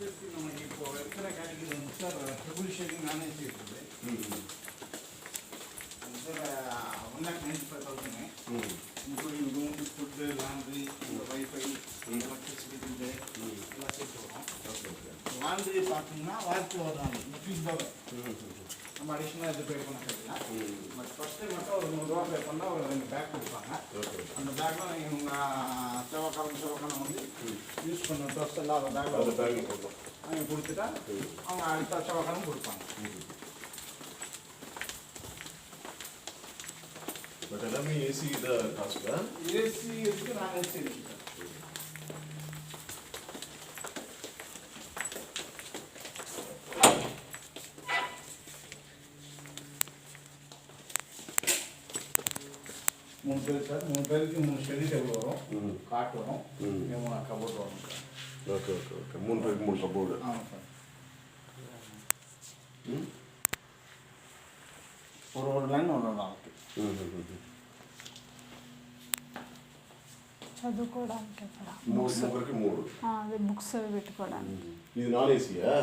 ನಮಗೆ இப்போ இருக்கிற கேட்டகரி வந்து சார் ட்ரிபிள் ஷேடிங் இருக்குது sir one lakh ninety five thousand including room food laundry wifi electricity bill எல்லாம் சேர்த்து வரும் லாண்ட்ரி பார்த்தீங்கன்னா வாரத்துக்கு வரும் ஃபீஸ் தான் நம்ம அடிஷனலாக இது பே பண்ண தேவையில்ல. பட் ஃபஸ்ட்டு மட்டும் ஒரு நூறுரூவா பே பண்ணால் ஒரு ரெண்டு பேக் கொடுப்பாங்க. அந்த பேக்கில் நீங்கள் உங்கள் செவக்காரன் செவக்காரன் வந்து யூஸ் பண்ண ட்ரெஸ் எல்லாம் அந்த அந்த பேக்கில் பேக்கில் போட்டோம் அவங்க கொடுத்துட்டா அவங்க அடுத்த செவக்காரன் கொடுப்பாங்க. பட் எல்லாமே ஏசி இதாக காசுக்கா ஏசி இருக்கு? நான் ஏசி இருக்கு சார் மூணு பேர் சார் மூணு பேருக்கு மூணு ஸ்டடி டேபிள் வரும் ம் காட் வரும் ம். இங்கே மூணு கபோர்ட் வரும் சார் ஓகே ஓகே ஓகே மூணு பேருக்கு மூணு கபோர்டு ஆமாம் சார் ம் ஒரு ஒரு லைன் ஒரு நாளைக்கு ம், ம், ம். చదువుకోవడానికి అక్కడ మూడు ముగ్గురికి మూడు ఆ, అదే బుక్స్ అవి పెట్టుకోవడానికి ఇది నాన్ ఏసీయా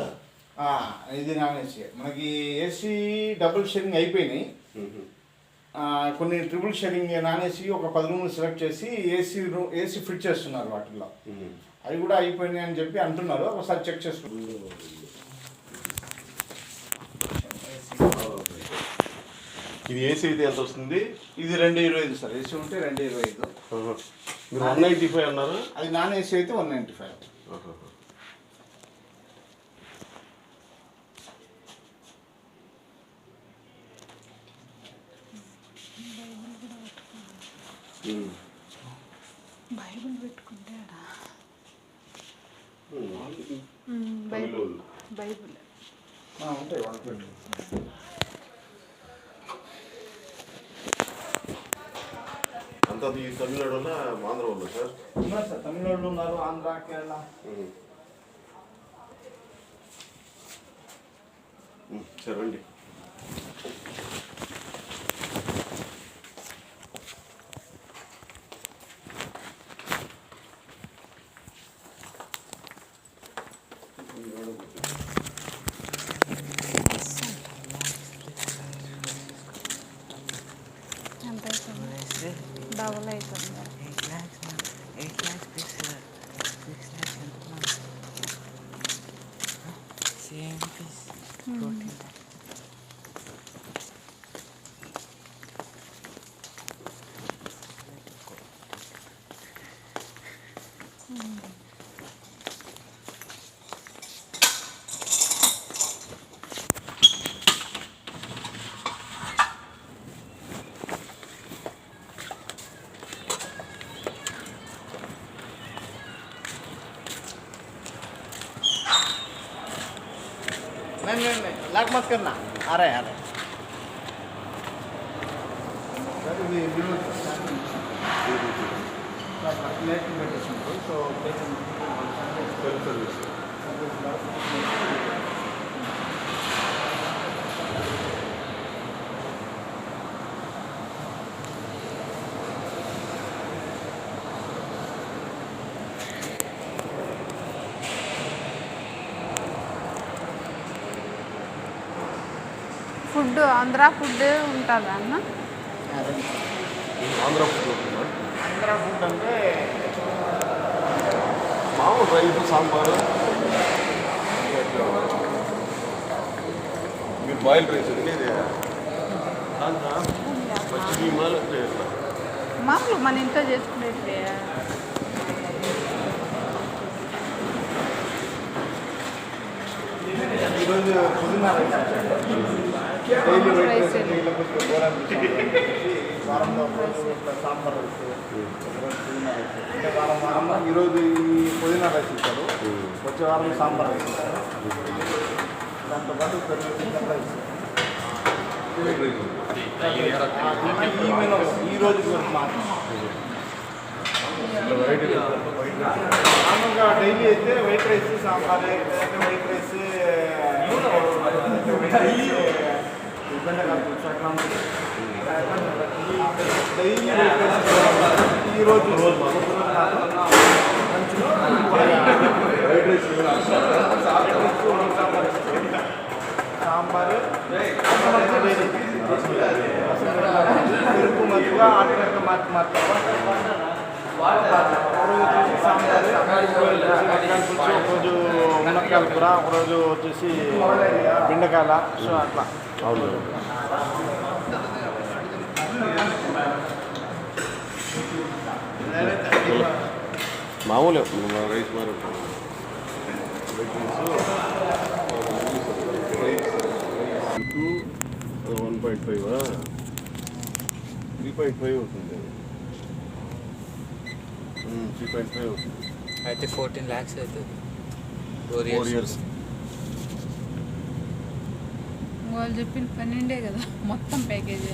ఆ, ఇది నాన్ ఏసీ మనకి ఏసీ డబుల్ షేరింగ్ అయిపోయినాయి ఆ, కొన్ని ట్రిపుల్ షేరింగ్ నాన్ ఏసీ ఒక పది రూములు సెలెక్ట్ చేసి ఏసీ రూమ్ ఏసీ ఫిట్ చేస్తున్నారు వాటిల్లో. అవి కూడా అయిపోయినాయి అని చెప్పి అంటున్నారు. ఒకసారి చెక్ చేసుకుంటారు ఇది ఏసీ అయితే ఎంత వస్తుంది? ఇది రెండు ఇరవై ఐదు సార్. ఏసీ ఉంటే రెండు ఇరవై ఐదు. మీరు వన్ నైంటీ ఫైవ్ అన్నారు? అది నాన్ ఏసీ అయితే వన్ నైంటీ ఫైవ్. బైబిల్ పెట్టుకుంటే బైబిల్. ఉంటాయి అంతా ఈ తమిళనాడు ఆంధ్ర వల్ల సార్? ఉన్నారు సార్ తమిళనాడు ఉన్నారు ఆంధ్ర కేరళ. సరే రండి. मत करना आ रहे हैं, आ रहे हैं। ఫుడ్ ఆంధ్ర ఫుడ్ ఉంటుందా అన్న? ఆంధ్ర ఫుడ్ ఆంధ్ర ఫుడ్ అంటే మామూలు రైస్ సాంబారు మీరు బాయిల్ రైస్ ఇది? మామూలు మన ఇంట్లో చేసుకునేటివే. ఈరోజు పుదీనా రైస్ డైలీ వైట్ డైలీ వారంలో సాంబార్ రైస్ ఒక రోజు పుదీనా రైస్ అంటే వారం ఈరోజు ఈ పుదీనా రైస్ ఇస్తారు వచ్చే వారం సాంబార్ రైస్ ఇస్తారు దాంతో పాటు పెరుగు రైస్ ఈమెన్ ఈ రోజు మామూలుగా డైలీ అయితే white rice sambar white rice daily ఈరోజు రోజు సాంబార్ పెరుగు మధ్య ఆటగంట మార్పు మార్పు సాంబార్ ఒకరోజు మునక్కాయల కూర ఒకరోజు వచ్చేసి బెండకాయల సో అట్లా అవును మామూలే. రైస్ మారు one point five three point five అవుతుంది త్రీ పాయింట్ ఫైవ్ అవుతుంది అయితే ఫోర్టీన్ ల్యాక్స్ అవుతుంది ఫోర్ ఇయర్స్ వాళ్ళు చెప్పిన పన్నెండే కదా మొత్తం ప్యాకేజీ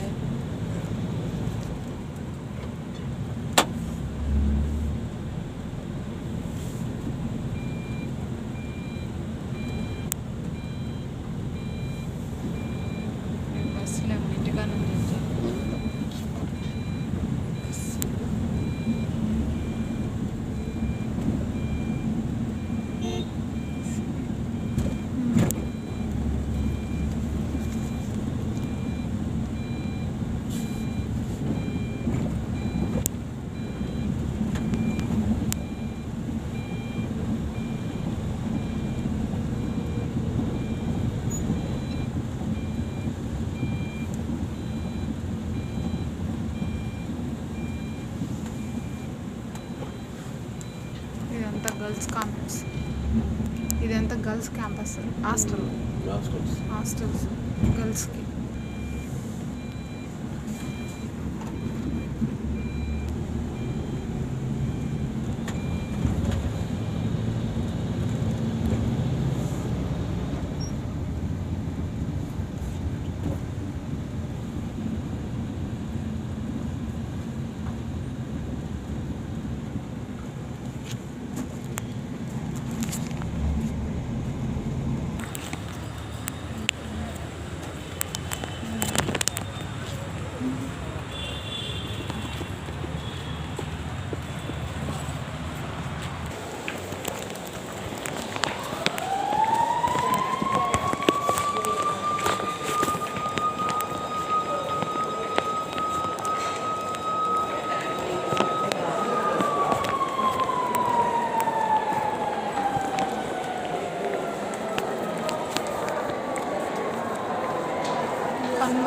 కాంపస్ ఇదంతా గర్ల్స్ క్యాంపస్ హాస్టల్. హాస్టల్స్ గర్ల్స్కి.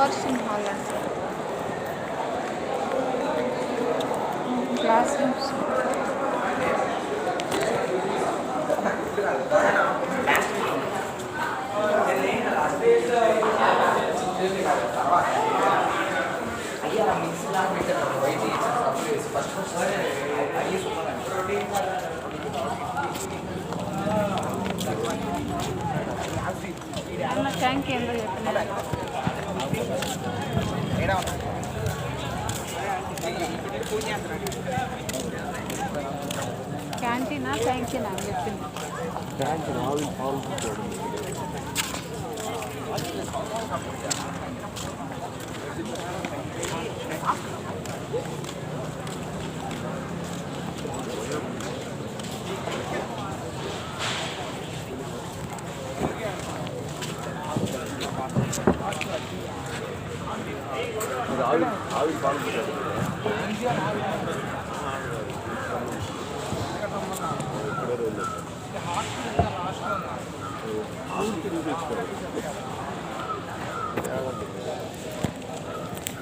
కన్వర్షన్ హాల్ అంటే క్లాస్ రూమ్స్ అన్న ట్యాంక్ ఏందో చెప్పిన క్యాంటీనా? ట్యాంకీనా అని చెప్పింది.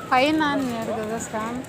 పైన అన్నాడు కదా స్కామ్